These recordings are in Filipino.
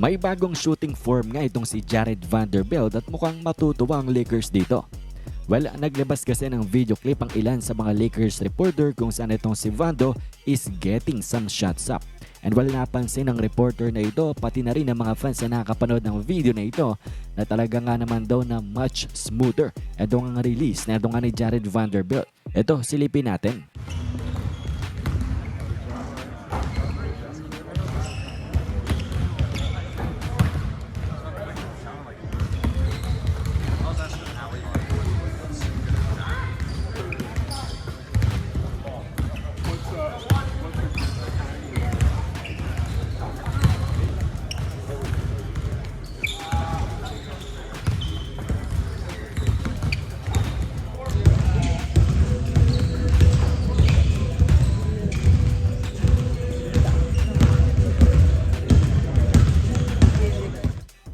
May bagong shooting form nga itong si Jared Vanderbilt at mukhang matutuwa ang Lakers dito. Well, naglabas kasi ng video clip ang ilan sa mga Lakers reporter kung saan itong si Vando is getting some shots up. And well, napansin ng reporter na ito, pati na rin ng mga fans na nakapanood ng video na ito, na talaga nga naman daw na much smoother. Ito ang release na ito nga ni Jared Vanderbilt. Ito, silipin natin.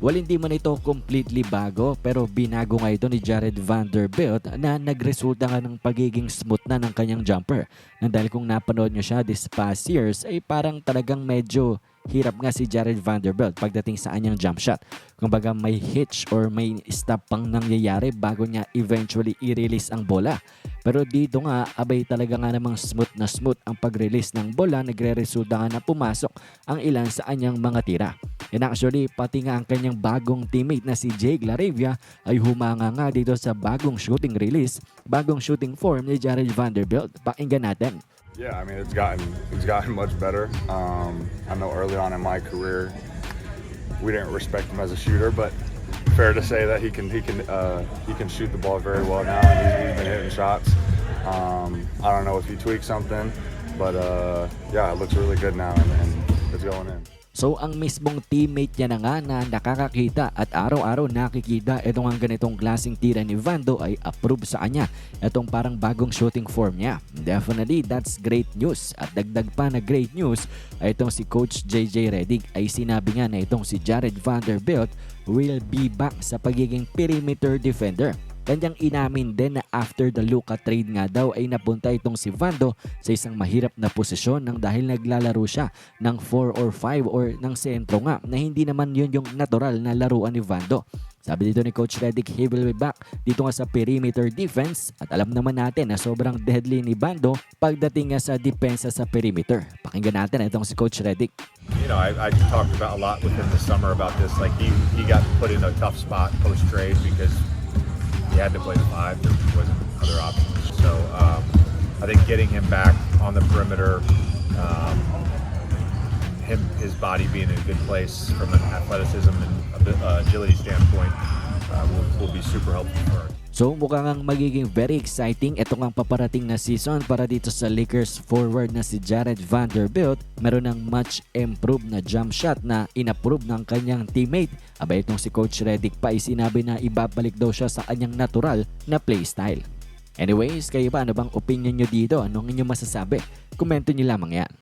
Well, hindi man ito completely bago pero binago nga ito ni Jared Vanderbilt na nagresulta nga ng pagiging smooth na ng kanyang jumper. Na dahil kung napanood nyo siya this past years ay parang talagang medyo hirap nga si Jared Vanderbilt pagdating sa anyang jump shot. Kumbaga may hitch or may stop pang nangyayari bago niya eventually i-release ang bola. Pero dito nga, abay talaga nga namang smooth na smooth ang pag-release ng bola, nagre-resulta nga na pumasok ang ilan sa anyang mga tira. And actually, pati nga ang kanyang bagong teammate na si Jake Laravia ay humanga nga dito sa bagong shooting release, bagong shooting form ni Jared Vanderbilt. Pakinggan natin. Yeah, I mean it's gotten it's gotten much better. Um, I know early on in my career, we didn't respect him as a shooter, but fair to say that he can he can uh, he can shoot the ball very well now, and he's, he's been hitting shots. Um, I don't know if he tweaked something, but uh, yeah, it looks really good now, and, and it's going in. So ang mismong teammate niya na nga na nakakakita at araw-araw nakikita itong ang ganitong klaseng tira ni Vando ay approve sa kanya. Itong parang bagong shooting form niya. Definitely, that's great news. At dagdag pa na great news ay itong si Coach JJ Redick ay sinabi nga na itong si Jared Vanderbilt will be back sa pagiging perimeter defender. Kanyang inamin din na after the Luka trade nga daw ay napunta itong si Vando sa isang mahirap na posisyon nang dahil naglalaro siya ng 4 or 5 or ng sentro nga na hindi naman yun yung natural na laruan ni Vando. Sabi dito ni Coach Redick, he will be back dito nga sa perimeter defense at alam naman natin na sobrang deadly ni Bando pagdating nga sa depensa sa perimeter. Pakinggan natin itong si Coach Redick. you know, I, I talked about a lot with him this summer about this. Like he, he got put in a tough spot post trade because he had to play the five. There wasn't other options. So um, I think getting him back on the perimeter, um, him his body being in a good place from an athleticism and uh, agility standpoint uh, will, will be super helpful for us. So mukhang ang magiging very exciting ito ang paparating na season para dito sa Lakers forward na si Jared Vanderbilt. Meron ng much improved na jump shot na inapprove ng kanyang teammate. Aba itong si Coach Redick pa ay sinabi na ibabalik daw siya sa kanyang natural na playstyle. Anyways, kayo ba ano bang opinion nyo dito? Anong inyong masasabi? Komento nyo lamang yan.